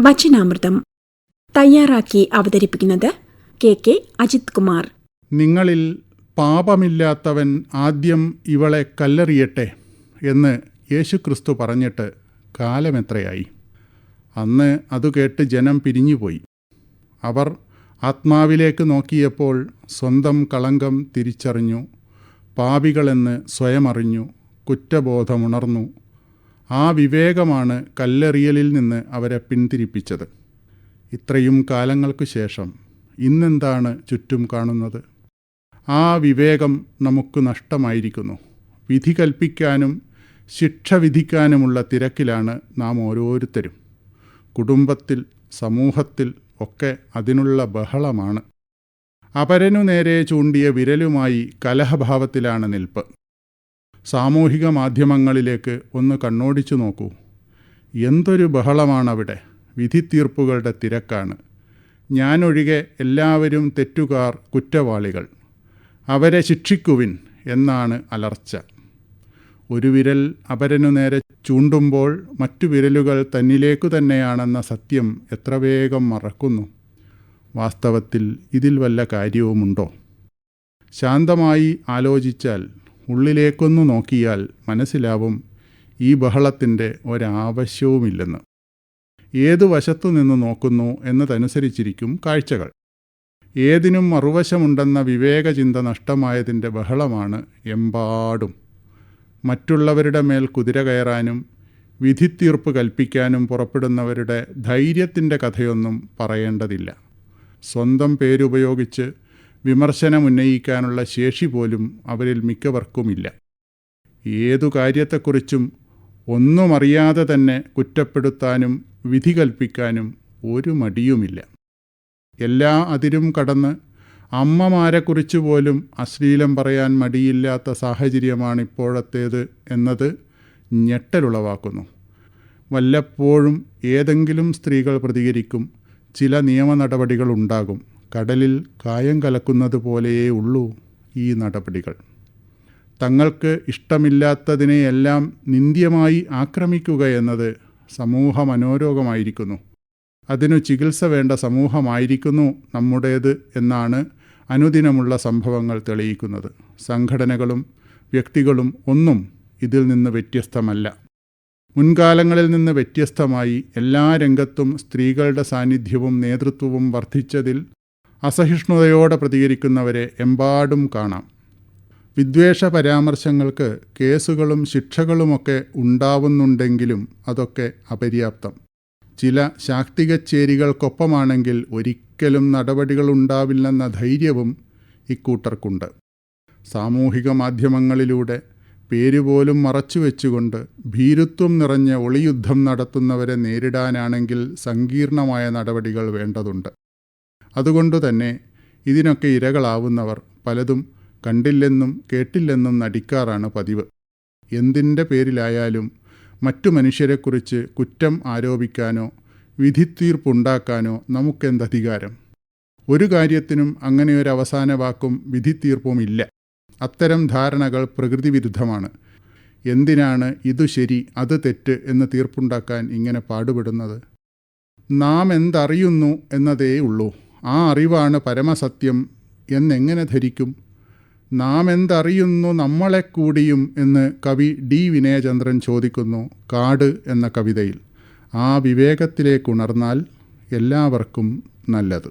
വചനാമൃതം തയ്യാറാക്കി അവതരിപ്പിക്കുന്നത് K K Ajith Kumar. നിങ്ങളിൽ പാപമില്ലാത്തവൻ ആദ്യം ഇവളെ കല്ലെറിയട്ടെ എന്ന് യേശുക്രിസ്തു പറഞ്ഞിട്ട് കാലമെത്രയായി? അന്ന് അത് കേട്ട് ജനം പിരിഞ്ഞുപോയി. അവർ ആത്മാവിലേക്ക് നോക്കിയപ്പോൾ സ്വന്തം കളങ്കം തിരിച്ചറിഞ്ഞു. പാപികളെന്ന് സ്വയമറിഞ്ഞു. കുറ്റബോധമുണർന്നു. ആ വിവേകമാണ് കല്ലെറിയലിൽ നിന്ന് അവരെ പിന്തിരിപ്പിച്ചത്. ഇത്രയും കാലങ്ങൾക്കു ശേഷം ഇന്നെന്താണ് ചുറ്റും കാണുന്നത്? ആ വിവേകം നമുക്ക് നഷ്ടമായിരിക്കുന്നു. വിധി കൽപ്പിക്കാനും ശിക്ഷ വിധിക്കാനുമുള്ള തിരക്കിലാണ് നാം ഓരോരുത്തരും. കുടുംബത്തിൽ സമൂഹത്തിൽ ഒക്കെ അതിനുള്ള ബഹളമാണ്. അപരനു നേരെ ചൂണ്ടിയ വിരലുമായി കലഹഭാവത്തിലാണ് നിൽപ്പ്. സാമൂഹിക മാധ്യമങ്ങളിലേക്ക് ഒന്ന് കണ്ണോടിച്ചു നോക്കൂ. എന്തൊരു ബഹളമാണവിടെ. വിധിത്തീർപ്പുകളുടെ തിരക്കാണ്. ഞാനൊഴികെ എല്ലാവരും തെറ്റുകാർ കുറ്റവാളികൾ. അവരെ ശിക്ഷിക്കുവിൻ എന്നാണ് അലർച്ച. ഒരു വിരൽ അപരനു നേരെ ചൂണ്ടുമ്പോൾ മറ്റു വിരലുകൾ തന്നിലേക്കു തന്നെയാണെന്ന സത്യം എത്ര വേഗം മറക്കുന്നു. വാസ്തവത്തിൽ ഇതിൽ വല്ല കാര്യവുമുണ്ടോ? ശാന്തമായി ആലോചിച്ചാൽ ഉള്ളിലേക്കൊന്നു നോക്കിയാൽ മനസ്സിലാവും ഈ ബഹളത്തിന്റെ ഒരാവശ്യവുമില്ലെന്ന്. ഏതു വശത്തു നിന്ന് നോക്കുന്നു എന്നതനുസരിച്ചിരിക്കും കാഴ്ചകൾ. ഏതിനും മറുവശമുണ്ടെന്ന വിവേകചിന്ത നഷ്ടമായതിന്റെ ബഹളമാണ് എമ്പാടും. മറ്റുള്ളവരുടെ മേൽ കുതിര കയറാനും വിധിത്തീർപ്പ് കൽപ്പിക്കാനും പുറപ്പെടുന്നവരുടെ ധൈര്യത്തിന്റെ കഥയൊന്നും പറയേണ്ടതില്ല. സ്വന്തം പേരുപയോഗിച്ച് വിമർശനമുന്നയിക്കാനുള്ള ശേഷി പോലും അവരിൽ മിക്കവർക്കുമില്ല. ഏതു കാര്യത്തെക്കുറിച്ചും ഒന്നും അറിയാതെ തന്നെ കുറ്റപ്പെടുത്താനും വിധി കൽപ്പിക്കാനും ഒരു മടിയുമില്ല. എല്ലാ അതിരും കടന്ന് അമ്മമാരെക്കുറിച്ച് പോലും അശ്ലീലം പറയാൻ മടിയില്ലാത്ത സാഹചര്യമാണ് ഇപ്പോഴത്തേത് എന്നത് ഞെട്ടലുളവാക്കുന്നു. വല്ലപ്പോഴും ഏതെങ്കിലും സ്ത്രീകൾ പ്രതികരിക്കും ചില നിയമ നടപടികളുണ്ടാകും കടലിൽ കായം കലക്കുന്നത് പോലെയേ ഉള്ളൂ ഈ നടപടികൾ. തങ്ങൾക്ക് ഇഷ്ടമില്ലാത്തതിനെയെല്ലാം നിന്ദ്യമായി ആക്രമിക്കുക എന്നത് സമൂഹ മനോരോഗമായിരിക്കുന്നു അതിനു ചികിത്സ വേണ്ട സമൂഹമായിരിക്കുന്നു നമ്മുടേത് എന്നാണ് അനുദിനമുള്ള സംഭവങ്ങൾ തെളിയിക്കുന്നത്. സംഘടനകളും വ്യക്തികളും ഒന്നും ഇതിൽ നിന്ന് വ്യത്യസ്തമല്ല. മുൻകാലങ്ങളിൽ നിന്ന് വ്യത്യസ്തമായി എല്ലാ രംഗത്തും സ്ത്രീകളുടെ സാന്നിധ്യവും നേതൃത്വവും വർദ്ധിച്ചതിൽ അസഹിഷ്ണുതയോടെ പ്രതികരിക്കുന്നവരെ എമ്പാടും കാണാം. വിദ്വേഷ പരാമർശങ്ങൾക്ക് കേസുകളും ശിക്ഷകളുമൊക്കെ ഉണ്ടാവുന്നുണ്ടെങ്കിലും അതൊക്കെ അപര്യാപ്തം. ചില ശാക്തിക ശാക്തികച്ചേരികൾക്കൊപ്പമാണെങ്കിൽ ഒരിക്കലും നടപടികളുണ്ടാവില്ലെന്ന ധൈര്യവും ഇക്കൂട്ടർക്കുണ്ട്. സാമൂഹിക മാധ്യമങ്ങളിലൂടെ പേരുപോലും മറച്ചുവെച്ചുകൊണ്ട് ഭീരുത്വം നിറഞ്ഞ ഒളിയുദ്ധം നടത്തുന്നവരെ നേരിടാനാണെങ്കിൽ സങ്കീർണമായ നടപടികൾ വേണ്ടതുണ്ട്. അതുകൊണ്ടുതന്നെ ഇതിനൊക്കെ ഇരകളാവുന്നവർ പലതും കണ്ടില്ലെന്നും കേട്ടില്ലെന്നും നടിക്കാറാണ് പതിവ്. എന്തിന്റെ പേരിലായാലും മറ്റു മനുഷ്യരെക്കുറിച്ച് കുറ്റം ആരോപിക്കാനോ വിധിത്തീർപ്പുണ്ടാക്കാനോ നമുക്കെന്തധികാരം? ഒരു കാര്യത്തിനും അങ്ങനെ ഒരു അവസാന വാക്കും വിധിത്തീർപ്പും ഇല്ല അത്തരം ധാരണകൾ പ്രകൃതിവിരുദ്ധമാണ്. എന്തിനാണ് ഇതു ശരി അത് തെറ്റ് എന്ന് തീർപ്പുണ്ടാക്കാൻ ഇങ്ങനെ പാടുപെടുന്നത്? നാം എന്തറിയുന്നു എന്നതേ ഉള്ളൂ ആ അറിവാണ് പരമസത്യം എന്നെങ്ങനെ ധരിക്കും? നാം എന്തറിയുന്നു നമ്മളെ കൂടിയും എന്ന് കവി ഡി വിനയചന്ദ്രൻ ചോദിക്കുന്നു കാട് എന്ന കവിതയിൽ. ആ വിവേകത്തിലേക്കുണർന്നാൽ എല്ലാവർക്കും നല്ലത്.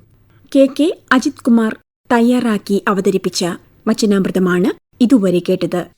കെ കെ അജിത് കുമാർ തയ്യാറാക്കി അവതരിപ്പിച്ച വചനാമൃതമാണ് ഇതുവരെ കേട്ടത്.